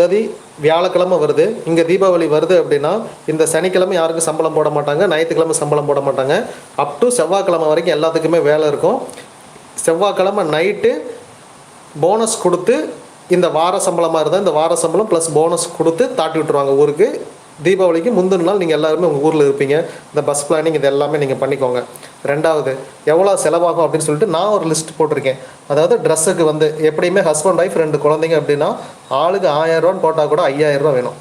தேதி வியாழக்கிழமை வருது. இங்கே தீபாவளி வருது அப்படின்னா இந்த சனிக்கிழமை யாருக்கும் சம்பளம் போட மாட்டாங்க. ஞாயிற்றுக்கிழமை சம்பளம் போட மாட்டாங்க. அப் டு செவ்வாய்க்கிழமை வரைக்கும் எல்லாத்துக்குமே வேலை இருக்கும். செவ்வாய்க்கிழமை நைட்டு போனஸ் கொடுத்து இந்த வார சம்பளமாக இருந்தால் இந்த வார சம்பளம் ப்ளஸ் போனஸ் கொடுத்து தாட்டி விட்டுருவாங்க ஊருக்கு. தீபாவளிக்கு முந்தின நாள் நீங்கள் எல்லாருமே உங்கள் ஊரில் இருப்பீங்க. இந்த பஸ் பிளானிங் இது எல்லாமே நீங்கள் பண்ணிக்கோங்க. ரெண்டாவது எவ்வளோ செலவாகும் அப்படின்னு சொல்லிட்டு நான் ஒரு லிஸ்ட் போட்டிருக்கேன். அதாவது ட்ரெஸ்ஸுக்கு வந்து எப்படியுமே ஹஸ்பண்ட் ஒய்ஃப் ரெண்டு குழந்தைங்க அப்படின்னா ஆளுக்கு ஆயிரரூவான்னு போட்டால் கூட ஐயாயிரம் ரூபா வேணும்.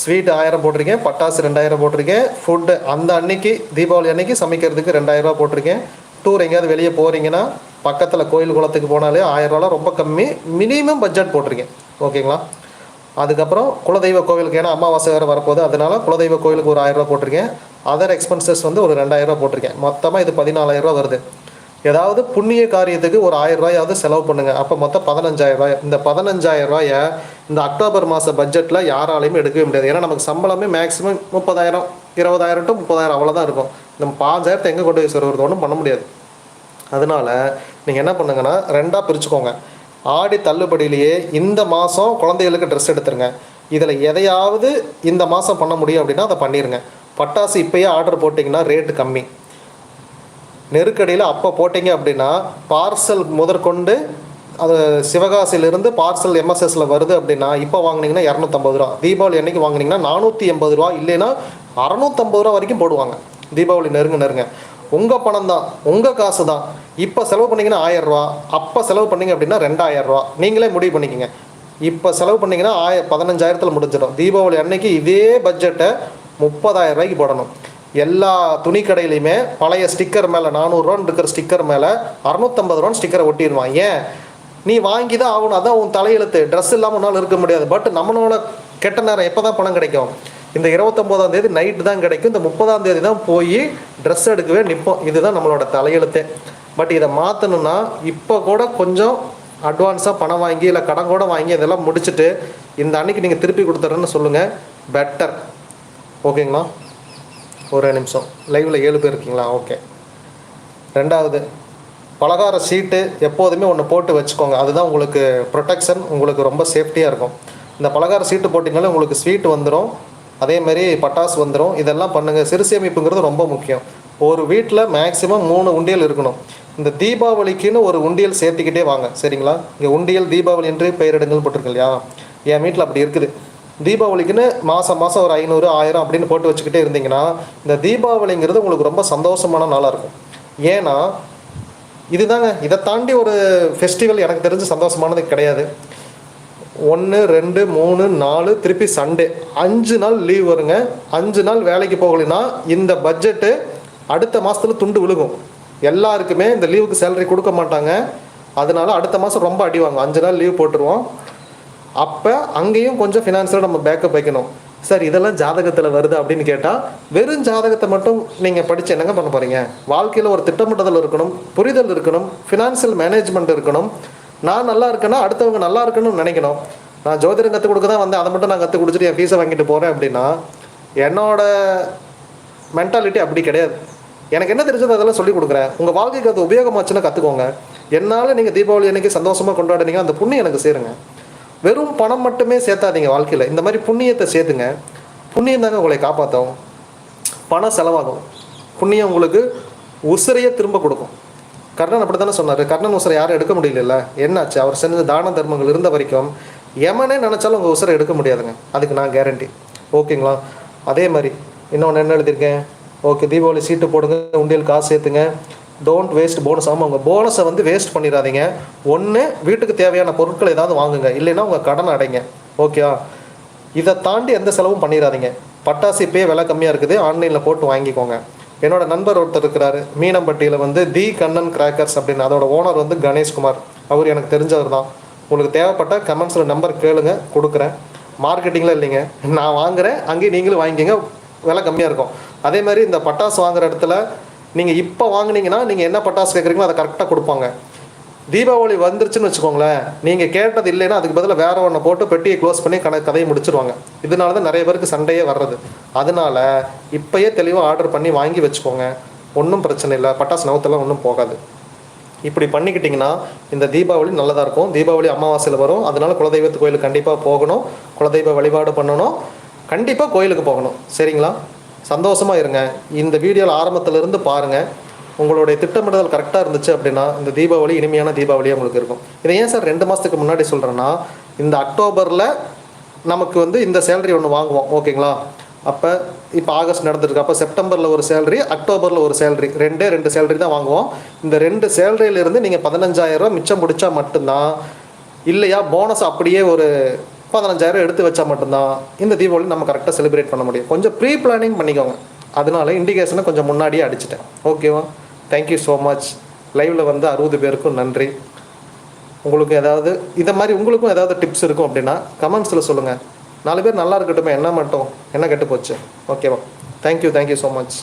ஸ்வீட் ஆயிரம் போட்டிருக்கேன் பட்டாசு ரெண்டாயிரம் போட்டிருக்கேன் ஃபுட்டு அந்த அன்னைக்கு தீபாவளி அன்னைக்கு சமைக்கிறதுக்கு ரெண்டாயிரரூவா போட்டிருக்கேன். டூர் எங்கேயாவது வெளியே போகிறீங்கன்னா பக்கத்தில் கோயில் குளத்துக்கு போனாலே ஆயிரரூவாலாம் ரொம்ப கம்மி மினிமம் பட்ஜெட் போட்டிருக்கேன். ஓகேங்களா? அதுக்கப்புறம் குலதெய்வ கோவிலுக்கு ஏன்னா அமாவாசை வேறு வரப்போகுது அதனால குலதெய்வ கோவிலுக்கு ஒரு ஆயிரரூவா போட்டிருக்கேன். அதர் எக்ஸ்பென்சஸ் வந்து ஒரு ரெண்டாயிரரூவா போட்டிருக்கேன். மொத்தமாக இது பதினாலாயிரரூவா வருது. ஏதாவது புண்ணிய காரியத்துக்கு ஒரு ஆயிரம் ரூபாயாவது செலவு பண்ணுங்கள் அப்போ மொத்தம் பதினஞ்சாயிரம் ரூபாய். இந்த பதினஞ்சாயிரம் இந்த அக்டோபர் மாத பட்ஜெட்டில் யாராலையும் எடுக்கவே முடியாது. ஏன்னா நமக்கு சம்பளமே மேக்ஸிமம் முப்பதாயிரம் இருபதாயிரம் டு முப்பதாயிரம் அவ்வளோதான் இருக்கும். நம்ம பாஞ்சாயிரத்தை எங்கே கொண்டு போய் சொல்கிறது ஒன்றும் பண்ண முடியாது. அதனால நீங்கள் என்ன பண்ணுங்கன்னா ரெண்டாக பிரிச்சுக்கோங்க. ஆடி தள்ளுபடியிலேயே இந்த மாதம் குழந்தைகளுக்கு ட்ரெஸ் எடுத்துருங்க. இதில் எதையாவது இந்த மாதம் பண்ண முடியும் அப்படின்னா அதை பண்ணிடுங்க பட்டாசு இப்போயே ஆர்டர் போட்டிங்கன்னா ரேட்டு கம்மி. நெருக்கடியில் அப்போ போட்டிங்க அப்படின்னா பார்சல் முதற்கொண்டு அது சிவகாசியிலிருந்து பார்சல் எம்எஸ்எஸில் வருது அப்படின்னா இப்போ வாங்கினீங்கன்னா இரநூத்தம்பது ரூபா. தீபாவளி அன்னைக்கு வாங்கினீங்கன்னா நானூற்றி எண்பது ரூபா. இல்லைன்னா அறநூற்றம்பது ரூபா வரைக்கும் போடுவாங்க. தீபாவளி நெருங்க நெருங்க. உங்கள் பணம் தான் உங்கள் காசு தான் இப்போ செலவு பண்ணீங்கன்னா ஆயிரம் ரூபா. அப்போ செலவு பண்ணீங்க அப்படின்னா ரெண்டாயிரம் ரூபா. நீங்களே முடிவு பண்ணிக்கோங்க. இப்போ செலவு பண்ணீங்கன்னா ஆய பதினஞ்சாயிரத்தில் முடிஞ்சிடும். தீபாவளி அன்னைக்கு இதே பட்ஜெட்டை முப்பதாயிரம் ரூபாய்க்கு போடணும். எல்லா துணி கடையிலையுமே பழைய ஸ்டிக்கர் மேலே நானூறுரூவான்னு இருக்கிற ஸ்டிக்கர் மேலே அறநூற்றம்பது ரூபான்னு ஸ்டிக்கரை ஒட்டிடுவான் ஏன்? நீ வாங்கி தான் ஆகணும். அதான் உன் தலையெழுத்து. ட்ரெஸ் இல்லாமல் உன்னால் இருக்க முடியாது. பட் நம்மளோட கெட்ட நேரம் எப்போ தான் பணம் கிடைக்கும்? இந்த இருபத்தொம்போதாம் தேதி நைட்டு தான் கிடைக்கும். இந்த முப்பதாம் தேதி தான் போய் ட்ரெஸ் எடுக்கவே நிற்போம் இதுதான் நம்மளோட தலையெழுத்தே. பட் இதை மாற்றணும்னா இப்போ கூட கொஞ்சம் அட்வான்ஸாக பணம் வாங்கி இல்லை கடன் கூட வாங்கி இதெல்லாம் முடிச்சுட்டு இந்த அன்னைக்கு நீங்கள் திருப்பி கொடுத்துறேன்னு சொல்லுங்கள் பெட்டர் ஓகேங்களா? ஒரு நிமிஷம். லைவில் ஏழு பேர் இருக்கீங்களா? ஓகே. ரெண்டாவது பலகார சீட்டு எப்போதுமே ஒன்று போட்டு வச்சுக்கோங்க. அதுதான் உங்களுக்கு ப்ரொடெக்ஷன் உங்களுக்கு ரொம்ப சேஃப்டியாக இருக்கும். இந்த பலகார சீட்டு போட்டிங்கனாலே உங்களுக்கு ஸ்வீட் வந்துடும் அதேமாரி பட்டாசு வந்துடும் இதெல்லாம் பண்ணுங்கள் சிறுசேமிப்புங்கிறது ரொம்ப முக்கியம். ஒரு வீட்டில் மேக்ஸிமம் மூணு உண்டியல் இருக்கணும். இந்த தீபாவளிக்குன்னு ஒரு உண்டியல் சேர்த்துக்கிட்டே வாங்க. சரிங்களா? இங்கே உண்டியல் தீபாவளி என்று பெயரிடுங்கள் போட்டிருக்கு இல்லையா? என் வீட்டில் அப்படி இருக்குது. தீபாவளிக்குன்னு மாதம் மாதம் ஒரு ஐநூறு ஆயிரம் அப்படின்னு போட்டு வச்சுக்கிட்டே இருந்தீங்கன்னா இந்த தீபாவளிங்கிறது உங்களுக்கு ரொம்ப சந்தோஷமான நாளாக இருக்கும். ஏன்னா இதுதாங்க இதை தாண்டி ஒரு ஃபெஸ்டிவல் எனக்கு தெரிஞ்சு சந்தோஷமானது கிடையாது. ஒன்று ரெண்டு மூணு நாலு திருப்பி சண்டே அஞ்சு நாள் லீவ் வருங்க. அஞ்சு நாள் வேலைக்கு போகலைன்னா இந்த பட்ஜெட்டு அடுத்த மாதத்துல துண்டு விழுகும். எல்லாருக்குமே இந்த லீவுக்கு சேலரி கொடுக்க மாட்டாங்க. அதனால அடுத்த மாதம் ரொம்ப அடிவாங்க அஞ்சு நாள் லீவ் போட்டுருவோம். அப்போ அங்கேயும் கொஞ்சம் ஃபினான்ஸில் நம்ம பேக்கப் வைக்கணும். சார் இதெல்லாம் ஜாதகத்தில் வருது அப்படின்னு கேட்டால் வெறும் ஜாதகத்தை மட்டும் நீங்கள் படித்து என்னங்க பண்ண போகிறீங்க வாழ்க்கையில் ஒரு திட்டமிடுதல் இருக்கணும் புரிதல் இருக்கணும் ஃபினான்ஷியல் மேனேஜ்மெண்ட் இருக்கணும். நான் நல்லா இருக்கேன்னா அடுத்தவங்க நல்லா இருக்கணும்னு நினைக்கணும். நான் ஜோதிடம் கற்றுக் கொடுக்க தான் வந்தேன் அதை மட்டும் நான் கற்றுக் கொடுத்துட்டு என் ஃபீஸை வாங்கிட்டு போகிறேன் அப்படின்னா என்னோட மென்டாலிட்டி அப்படி கிடையாது. எனக்கு என்ன தெரிஞ்சதோ அதெல்லாம் சொல்லிக் கொடுக்குறேன்? உங்கள் வாழ்க்கைக்கு அது உபயோகமாச்சுன்னா கற்றுக்கோங்க என்னால் நீங்கள் தீபாவளி அன்னைக்கு சந்தோஷமாக கொண்டாடுனீங்க அந்த புண்ணியம் எனக்கு சேருங்க. வெறும் பணம் மட்டுமே சேர்த்தாதீங்க வாழ்க்கையில். இந்த மாதிரி புண்ணியத்தை சேர்த்துங்க. புண்ணியம் தாங்க உங்களை காப்பாற்றும் பணம் செலவாகும். புண்ணியம் உங்களுக்கு உசிரையே திரும்ப கொடுக்கும். கர்ணன் அப்படி தானே சொன்னார்? கர்ணன் உசுரை யாரும் எடுக்க முடியல என்னாச்சு? அவர் செஞ்ச தான தர்மங்கள் இருந்த வரைக்கும் எமனே நினச்சாலும் உங்கள் உசுரை எடுக்க முடியாதுங்க. அதுக்கு நான் கேரண்டி ஓகேங்களா? அதே மாதிரி இன்னொன்று என்ன எழுதியிருக்கேன்? ஓகே தீபாவளி சீட்டு போடுங்க உண்டியல் காசு சேர்த்துங்க டோன்ட் வேஸ்ட் போனஸ் ஆமாம் உங்கள் போனஸை வந்து வேஸ்ட் பண்ணிடாதீங்க. ஒன்று வீட்டுக்கு தேவையான பொருட்கள் ஏதாவது வாங்குங்க. இல்லைன்னா உங்கள் கடன் அடைங்க. ஓகேவா இதை தாண்டி எந்த செலவும் பண்ணிடாதீங்க. பட்டாசு இப்பயே விலை கம்மியாக இருக்குது. ஆன்லைனில் போட்டு வாங்கிக்கோங்க. என்னோட நண்பர் ஒருத்தர் இருக்கிறார். மீனம்பட்டியில் வந்து தி கண்ணன் கிராக்கர்ஸ் அப்படின்னு. அதோட ஓனர் வந்து கணேஷ்குமார் அவர் எனக்கு தெரிஞ்சவர் தான். உங்களுக்கு தேவைப்பட்ட கமெண்ட்ஸில் நம்பர் கேளுங்க. கொடுக்குறேன். மார்க்கெட்டிங்கில் இல்லைங்க. நான் வாங்குறேன். அங்கேயும் நீங்களும் வாங்கிக்கோங்க. விலை கம்மியாக இருக்கும். அதே மாதிரி இந்த பட்டாசு வாங்குற இடத்துல நீங்கள் இப்போ வாங்குனீங்கன்னா நீங்கள் என்ன பட்டாசு கேட்குறீங்களோ அதை கரெக்டாக கொடுப்பாங்க. தீபாவளி வந்துருச்சுன்னு வச்சுக்கோங்களேன். நீங்கள் கேட்டது இல்லைன்னா அதுக்கு பதிலாக வேற ஒன்றை போட்டு பெட்டியை க்ளோஸ் பண்ணி கண கதையை முடிச்சிருவாங்க. இதனால தான் நிறைய பேருக்கு சண்டையே வர்றது. அதனால இப்பயே தெளிவாக ஆர்டர் பண்ணி வாங்கி வச்சுக்கோங்க. ஒன்றும் பிரச்சனை இல்லை. பட்டாசு நவத்தெல்லாம் ஒன்றும் போகாது. இப்படி பண்ணிக்கிட்டிங்கன்னா இந்த தீபாவளி நல்லதாக இருக்கும். தீபாவளி அமாவாசையில் வரும். அதனால குலதெய்வத்து கோயிலுக்கு கண்டிப்பாக போகணும். குலதெய்வ வழிபாடு பண்ணணும். கண்டிப்பாக கோயிலுக்கு போகணும். சரிங்களா? சந்தோஷமாக இருங்க. இந்த வீடியோவில் ஆரம்பத்திலிருந்து பாருங்கள் உங்களுடைய திட்டமிடுதல் கரெக்டாக இருந்துச்சு அப்படின்னா இந்த தீபாவளி இனிமையான தீபாவளியாக உங்களுக்கு இருக்கும். இதை ஏன் சார் ரெண்டு மாதத்துக்கு முன்னாடி சொல்கிறேன்னா இந்த அக்டோபரில் நமக்கு வந்து இந்த சேலரி ஒன்று வாங்குவோம். ஓகேங்களா அப்போ இப்போ ஆகஸ்ட் நடந்துருக்கு. அப்போ செப்டம்பரில் ஒரு சேலரி அக்டோபரில் ஒரு சேலரி ரெண்டே ரெண்டு சேலரி தான் வாங்குவோம். இந்த ரெண்டு சேலரியிலிருந்து நீங்கள் பதினஞ்சாயிரம் மிச்சம் பிடிச்சா மட்டும்தான் இல்லையா? போனஸ் அப்படியே ஒரு பதினஞ்சாயிரம் எடுத்து வச்சா மட்டும்தான் இந்த தீபாவளி நம்ம கரெக்டாக செலிப்ரேட் பண்ண முடியும். கொஞ்சம் ப்ரீ பிளானிங் பண்ணிக்கோங்க. அதனால இண்டிகேஷனை கொஞ்சம் முன்னாடியே அடிச்சிட்டேன். ஓகேவா தேங்க்யூ ஸோ மச் லைவில் வந்து அறுபது பேருக்கும் நன்றி. உங்களுக்கு ஏதாவது இதை மாதிரி உங்களுக்கும் ஏதாவது டிப்ஸ் இருக்கும் அப்படின்னா கமெண்ட்ஸில் சொல்லுங்கள் நாலு பேர் நல்லா இருக்கட்டுமே என்ன மட்டும்? என்ன கெட்டு போச்சு ஓகேவா தேங்க்யூ தேங்க்யூ ஸோ மச்